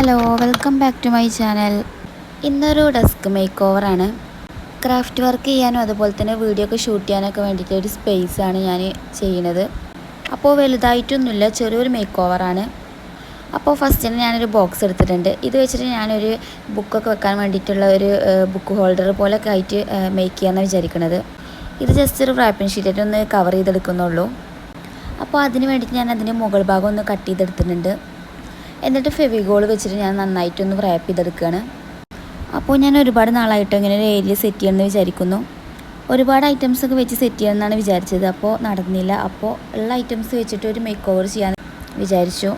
Hello welcome back to my channel. ഇന്നൊരു desk make ഓവറാണ് craft work ചെയ്യാനും അതുപോലെ തന്നെ വീഡിയോ ഒക്കെ ഷൂട്ട് ചെയ്യാനൊക്കെ വേണ്ടിയിട്ട് ഒരു സ്പേസാണ് ഞാൻ ചെയ്യുന്നത്. അപ്പോൾ വലുതായിട്ടൊന്നുമില്ല ചെറിയൊരു മേക്ക് ഓവറാണ് അപ്പോൾ ഫസ്റ്റിന് ഞാനൊരു ബോക്സ് എടുത്തിട്ടുണ്ട്. ഇത് വെച്ചിട്ട് ഞാനൊരു ബുക്കൊക്കെ വെക്കാൻ വേണ്ടിയിട്ടുള്ള ഒരു ബുക്ക് ഹോൾഡർ പോലെയൊക്കെ ആയിട്ട് മേക്ക് ചെയ്യാമെന്നാണ് വിചാരിക്കുന്നത് ഇത് ജസ്റ്റ് ഒരു റാപ്പിംഗ് ഷീറ്റായിട്ട് ഒന്ന് കവർ ചെയ്തെടുക്കുന്നുള്ളൂ. അപ്പോൾ അതിന് വേണ്ടിയിട്ട് ഞാൻ അതിന്റെ മുകൾ ഭാഗം ഒന്ന് കട്ട് ചെയ്തെടുത്തിട്ടുണ്ട്. എന്നിട്ട് ഫെവിഗോൾ വെച്ചിട്ട് ഞാൻ നന്നായിട്ടൊന്ന് റാപ്പ് ചെയ്തെടുക്കുകയാണ് അപ്പോൾ ഞാൻ ഒരുപാട് നാളായിട്ട് ഇങ്ങനെ ഒരു ഏരിയ സെറ്റ് ചെയ്യണമെന്ന് വിചാരിക്കുന്നു. ഒരുപാട് ഐറ്റംസ് ഒക്കെ വെച്ച് സെറ്റ് ചെയ്യണമെന്നാണ് വിചാരിച്ചത്. അപ്പോൾ നടന്നില്ല. അപ്പോൾ ഉള്ള ഐറ്റംസ് വെച്ചിട്ട് ഒരു മേക്ക് ഓവർ ചെയ്യാൻ വിചാരിച്ചു.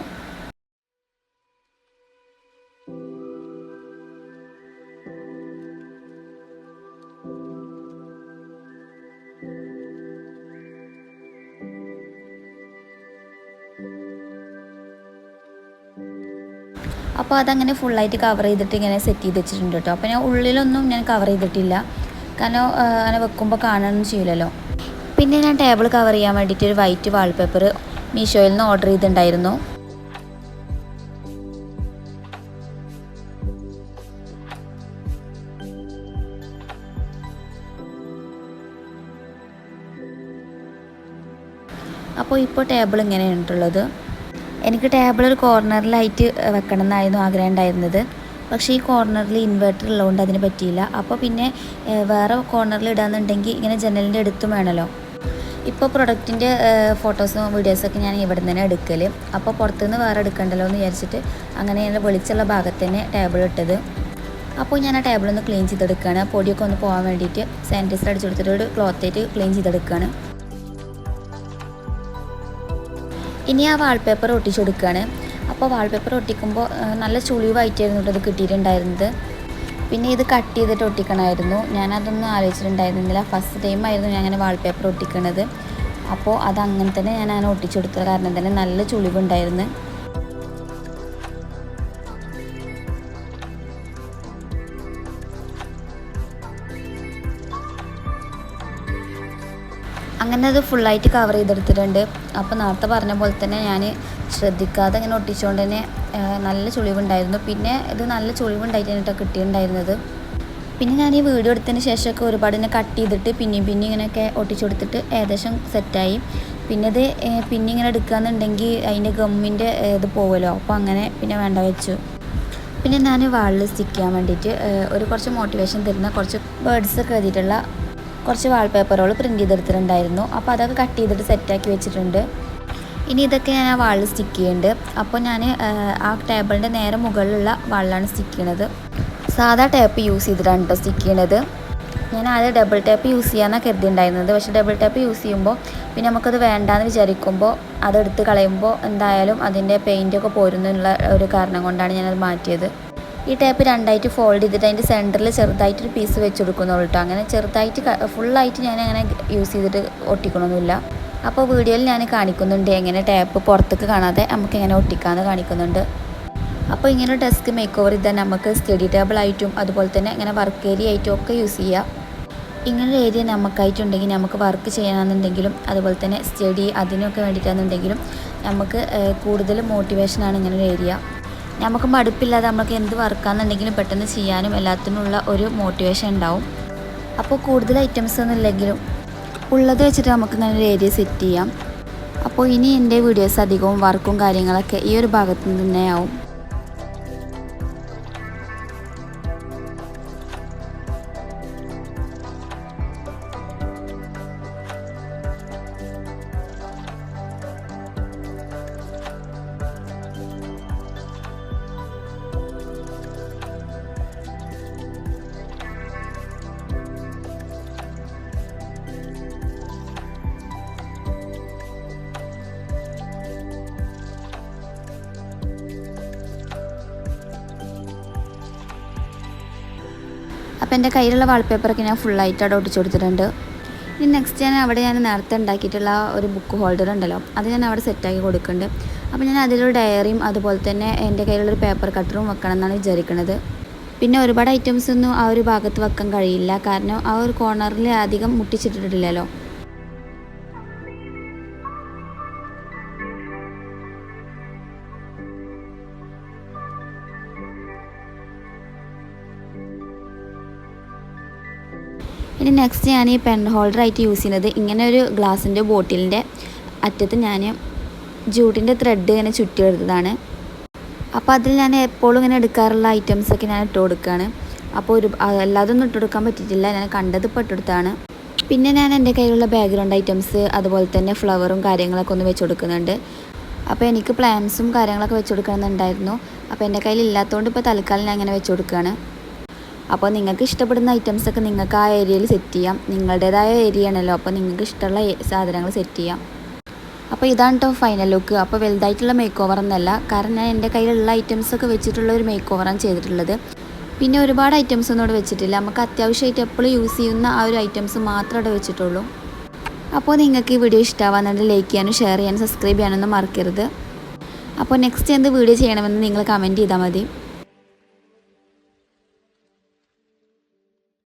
അപ്പോൾ അതങ്ങനെ ഫുള്ളായിട്ട് കവർ ചെയ്തിട്ട് ഇങ്ങനെ സെറ്റ് ചെയ്ത് വെച്ചിട്ടുണ്ട് കേട്ടോ. അപ്പോൾ ഞാൻ ഉള്ളിലൊന്നും ഞാൻ കവർ ചെയ്തിട്ടില്ല. കാരണം അങ്ങനെ വെക്കുമ്പോൾ കാണാനൊന്നും ചെയ്യില്ലല്ലോ പിന്നെ ഞാൻ ടേബിൾ കവർ ചെയ്യാൻ വേണ്ടിയിട്ട് ഒരു വൈറ്റ് വാൾപേപ്പർ മീഷോയിൽ നിന്ന് ഓർഡർ ചെയ്തിട്ടുണ്ടായിരുന്നു. അപ്പോൾ ഇപ്പോൾ ടേബിൾ ഇങ്ങനെയാണുള്ളത് എനിക്ക് ടേബിൾ ഒരു കോർണറിലായിട്ട് വെക്കണം എന്നായിരുന്നു ആഗ്രഹം ഉണ്ടായിരുന്നത്. പക്ഷേ ഈ കോർണറിൽ ഇൻവെർട്ടർ ഉള്ളതുകൊണ്ട് അതിന് പറ്റിയില്ല. അപ്പോൾ പിന്നെ വേറെ കോർണറിൽ ഇടാന്നുണ്ടെങ്കിൽ ഇങ്ങനെ ജനലിന്റെ അടുത്തും വേണമല്ലോ ഇപ്പോൾ പ്രൊഡക്റ്റിന്റെ ഫോട്ടോസും വീഡിയോസൊക്കെ ഞാൻ ഇവിടെ തന്നെ എടുക്കൽ അപ്പോൾ പുറത്തുനിന്ന് വേറെ എടുക്കണ്ടല്ലോ എന്ന് വിചാരിച്ചിട്ട് അങ്ങനെ ഞാൻ വെളിച്ചുള്ള ഭാഗത്ത് തന്നെ ടേബിൾ ഇട്ടത്. അപ്പോൾ ഞാൻ ആ ടേബിൾ ഒന്ന് ക്ലീൻ ചെയ്തെടുക്കുകയാണ് പൊടിയൊക്കെ ഒന്ന് പോകാൻ വേണ്ടിയിട്ട് സാനിറ്റൈസർ അടിച്ചു കൊടുത്തിട്ട് ഒരു ക്ലോത്തായിട്ട് ക്ലീൻ ചെയ്തെടുക്കുകയാണ് ഇനി ആ വാൾപേപ്പർ ഒട്ടിച്ചു കൊടുക്കുകയാണ് അപ്പോൾ വാൾപേപ്പർ ഒട്ടിക്കുമ്പോൾ നല്ല ചുളിവായിട്ടായിരുന്നു ഇത് കിട്ടിയിട്ടുണ്ടായിരുന്നത്. പിന്നെ ഇത് കട്ട് ചെയ്തിട്ട് ഒട്ടിക്കണമായിരുന്നു. ഞാനതൊന്നും ആലോചിച്ചിട്ടുണ്ടായിരുന്നില്ല. ഫസ്റ്റ് ടൈം ആയിരുന്നു ഞാൻ അങ്ങനെ വാൾപേപ്പർ ഒട്ടിക്കണത്. അപ്പോൾ അത് അങ്ങനെ തന്നെ ഞാൻ അങ്ങനെ ഒട്ടിച്ചു കൊടുത്തത് കാരണം തന്നെ നല്ല ചുളിവുണ്ടായിരുന്നു. അങ്ങനെ അത് ഫുള്ളായിട്ട് കവർ ചെയ്തെടുത്തിട്ടുണ്ട്. അപ്പോൾ നേരത്തെ പറഞ്ഞ പോലെ തന്നെ ഞാൻ ശ്രദ്ധിക്കാതെ ഇങ്ങനെ ഒട്ടിച്ചുകൊണ്ട് തന്നെ നല്ല ചുളിവുണ്ടായിരുന്നു. പിന്നെ ഇത് നല്ല ചുളിവുണ്ടായിട്ടാണ് കേട്ടോ കിട്ടിയിട്ടുണ്ടായിരുന്നത്. പിന്നെ ഞാൻ ഈ വീഡിയോ എടുത്തതിന് ശേഷമൊക്കെ ഒരുപാട് ഇങ്ങനെ കട്ട് ചെയ്തിട്ട് പിന്നെയും പിന്നെ ഇങ്ങനെയൊക്കെ ഒട്ടിച്ചു കൊടുത്തിട്ട് ഏകദേശം സെറ്റായി പിന്നെ ഇത് പിന്നെ ഇങ്ങനെ എടുക്കുകയെന്നുണ്ടെങ്കിൽ അതിന്റെ ഗമ്മിന്റെ ഇത് പോകുമല്ലോ അപ്പോൾ അങ്ങനെ പിന്നെ വേണ്ട വെച്ചു. പിന്നെ ഞാൻ വാളിൽ സ്റ്റിക്ക് ചെയ്യാൻ വേണ്ടിയിട്ട് ഒരു കുറച്ച് മോട്ടിവേഷൻ തരുന്ന കുറച്ച് ബേർഡ്സ് ഒക്കെ എഴുതിയിട്ടുള്ള കുറച്ച് വാൾപേപ്പറുകൾ പ്രിന്റ് ചെയ്തെടുത്തിട്ടുണ്ടായിരുന്നു. അപ്പോൾ അതൊക്കെ കട്ട് ചെയ്തിട്ട് സെറ്റാക്കി വെച്ചിട്ടുണ്ട്. ഇനി ഇതൊക്കെ ഞാൻ ആ വാളിൽ സ്റ്റിക്ക് ചെയ്യുന്നുണ്ട്. അപ്പോൾ ഞാൻ ആ ടേബിളിന്റെ നേരെ മുകളിലുള്ള വാളിലാണ് സ്റ്റിക്ക് ചെയ്യണത്. സാധാ ടേപ്പ് യൂസ് ചെയ്തിട്ടാണ് കേട്ടോ സ്റ്റിക്ക് ചെയ്യണത്. ഞാൻ ആദ്യം ഡബിൾ ടേപ്പ് യൂസ് ചെയ്യാമെന്നാണ് കരുതിയിട്ടുണ്ടായിരുന്നത്. പക്ഷേ ഡബിൾ ടേപ്പ് യൂസ് ചെയ്യുമ്പോൾ പിന്നെ നമുക്കത് വേണ്ടാന്ന് വിചാരിക്കുമ്പോൾ അതെടുത്ത് കളയുമ്പോൾ എന്തായാലും അതിന്റെ പെയിന്റൊക്കെ പോരുന്നുള്ള ഒരു കാരണം കൊണ്ടാണ് ഞാനത് മാറ്റിയത്. ഈ ടേപ്പ് രണ്ടായിട്ട് ഫോൾഡ് ചെയ്തിട്ട് അതിന്റെ സെന്ററിൽ ചെറുതായിട്ടൊരു പീസ് വെച്ച് കേട്ടോ അങ്ങനെ ചെറുതായിട്ട് ഫുള്ളായിട്ട് ഞാൻ അങ്ങനെ യൂസ് ചെയ്തിട്ട് ഒട്ടിക്കണമൊന്നുമില്ല അപ്പോൾ വീഡിയോയിൽ ഞാൻ കാണിക്കുന്നുണ്ട് എങ്ങനെ ടേപ്പ് പുറത്തേക്ക് കാണാതെ നമുക്ക് എങ്ങനെ ഒട്ടിക്കാമെന്ന് കാണിക്കുന്നുണ്ട്. അപ്പോൾ ഇങ്ങനെ ഡെസ്ക് മേക്ക് ഓവർ ഇതാൽ നമുക്ക് സ്റ്റഡി ടേബിൾ ആയിട്ടും അതുപോലെ തന്നെ ഇങ്ങനെ വർക്ക് ഏരിയ ആയിട്ടും ഒക്കെ യൂസ് ചെയ്യാം. ഇങ്ങനൊരു ഏരിയ നമുക്കായിട്ടുണ്ടെങ്കിൽ നമുക്ക് വർക്ക് ചെയ്യണമെന്നുണ്ടെങ്കിലും അതുപോലെ തന്നെ സ്റ്റഡി അതിനൊക്കെ വേണ്ടിയിട്ടാണെന്നുണ്ടെങ്കിലും നമുക്ക് കൂടുതൽ മോട്ടിവേഷനാണ് ഇങ്ങനൊരു ഏരിയ. നമുക്ക് മടുപ്പില്ലാതെ നമുക്ക് എന്ത് വർക്കാണെന്നുണ്ടെങ്കിലും പെട്ടെന്ന് ചെയ്യാനും എല്ലാത്തിനുമുള്ള ഒരു മോട്ടിവേഷൻ ഉണ്ടാവും. അപ്പോൾ കൂടുതൽ ഐറ്റംസ് ഒന്നും ഇല്ലെങ്കിലും ഉള്ളത് വെച്ചിട്ട് നമുക്ക് ഇങ്ങനെ ഒരു ഏരിയ സെറ്റ് ചെയ്യാം. അപ്പോൾ ഇനി എന്റെ വീഡിയോസ് അധികവും വർക്കും കാര്യങ്ങളൊക്കെ ഈ ഒരു ഭാഗത്ത് തന്നെയാവും. അപ്പോൾ എന്റെ കയ്യിലുള്ള വാൾപേപ്പറൊക്കെ ഞാൻ ഫുള്ളായിട്ട് അവിടെ ഒട്ടിച്ചു കൊടുത്തിട്ടുണ്ട്. ഇനി നെക്സ്റ്റ് ഞാൻ അവിടെ ഞാൻ നേരത്തെ ഉണ്ടാക്കിയിട്ടുള്ള ഒരു ബുക്ക് ഹോൾഡർ ഉണ്ടല്ലോ അത് ഞാൻ അവിടെ സെറ്റാക്കി കൊടുക്കുന്നുണ്ട്. അപ്പോൾ ഞാൻ അതിലൊരു ഡയറിയും അതുപോലെ തന്നെ എന്റെ കയ്യിലുള്ളൊരു പേപ്പർ കട്ടറും വെക്കണം എന്നാണ് വിചാരിക്കുന്നത്. പിന്നെ ഒരുപാട് ഐറ്റംസ് ഒന്നും ആ ഒരു ഭാഗത്ത് വെക്കാൻ കഴിയില്ല. കാരണം ആ ഒരു കോർണറിൽ അധികം മുട്ടിച്ചിട്ടിട്ടില്ലല്ലോ. ഇനി നെക്സ്റ്റ് ഞാൻ ഈ പെൻ ഹോൾഡറായിട്ട് യൂസ് ചെയ്യുന്നത് ഇങ്ങനെ ഒരു ഗ്ലാസിന്റെ ബോട്ടിലിന്റെ അറ്റത്ത് ഞാൻ ജൂട്ടിന്റെ ത്രെഡ് ഇങ്ങനെ ചുറ്റി എടുത്തതാണ് അപ്പോൾ അതിൽ ഞാൻ എപ്പോഴും ഇങ്ങനെ എടുക്കാറുള്ള ഐറ്റംസൊക്കെ ഞാൻ ഇട്ട് കൊടുക്കുകയാണ് അപ്പോൾ ഒരു അല്ലാതൊന്നും ഇട്ട് കൊടുക്കാൻ പറ്റിയിട്ടില്ല. ഞാൻ കണ്ടത് ഇപ്പോൾ ഇട്ടെടുത്താണ് പിന്നെ ഞാൻ എന്റെ കയ്യിലുള്ള ബാക്ക്ഗ്രൗണ്ട് ഐറ്റംസ് അതുപോലെ തന്നെ ഫ്ലവറും കാര്യങ്ങളൊക്കെ ഒന്ന് വെച്ച് കൊടുക്കുന്നുണ്ട്. അപ്പോൾ എനിക്ക് പ്ലാൻസും കാര്യങ്ങളൊക്കെ വെച്ച് കൊടുക്കണമെന്നുണ്ടായിരുന്നു. അപ്പോൾ എന്റെ കയ്യിൽ ഇല്ലാത്തതുകൊണ്ട് ഇപ്പോൾ തൽക്കാലം ഞാൻ അങ്ങനെ വെച്ച് കൊടുക്കുകയാണ്. അപ്പോൾ നിങ്ങൾക്ക് ഇഷ്ടപ്പെടുന്ന ഐറ്റംസ് ഒക്കെ നിങ്ങൾക്ക് ആ ഏരിയയിൽ സെറ്റ് ചെയ്യാം. നിങ്ങളുടേതായ ഏരിയ ആണല്ലോ അപ്പോൾ നിങ്ങൾക്ക് ഇഷ്ടമുള്ള സാധനങ്ങൾ സെറ്റ് ചെയ്യാം. അപ്പോൾ ഇതാണ് കേട്ടോ ഫൈനൽ ലുക്ക് അപ്പോൾ വലുതായിട്ടുള്ള മേക്ക് ഓവർ എന്നല്ല കാരണം ഞാൻ എന്റെ കയ്യിലുള്ള ഐറ്റംസ് ഒക്കെ വെച്ചിട്ടുള്ള ഒരു മേക്ക് ഓവറാണ് ചെയ്തിട്ടുള്ളത്. പിന്നെ ഒരുപാട് ഐറ്റംസ് ഒന്നും ഇവിടെ വെച്ചിട്ടില്ല. നമുക്ക് അത്യാവശ്യമായിട്ട് എപ്പോഴും യൂസ് ചെയ്യുന്ന ആ ഒരു ഐറ്റംസ് മാത്രം ഇവിടെ വെച്ചിട്ടുള്ളൂ. അപ്പോൾ നിങ്ങൾക്ക് ഈ വീഡിയോ ഇഷ്ടമാവാന്നുണ്ടെങ്കിൽ ലൈക്ക് ചെയ്യാനും ഷെയർ ചെയ്യാനും സബ്സ്ക്രൈബ് ചെയ്യാനൊന്നും മറക്കരുത്. അപ്പോൾ നെക്സ്റ്റ് എന്ത് വീഡിയോ ചെയ്യണമെന്ന് നിങ്ങൾ കമന്റ് ചെയ്താൽ മതി.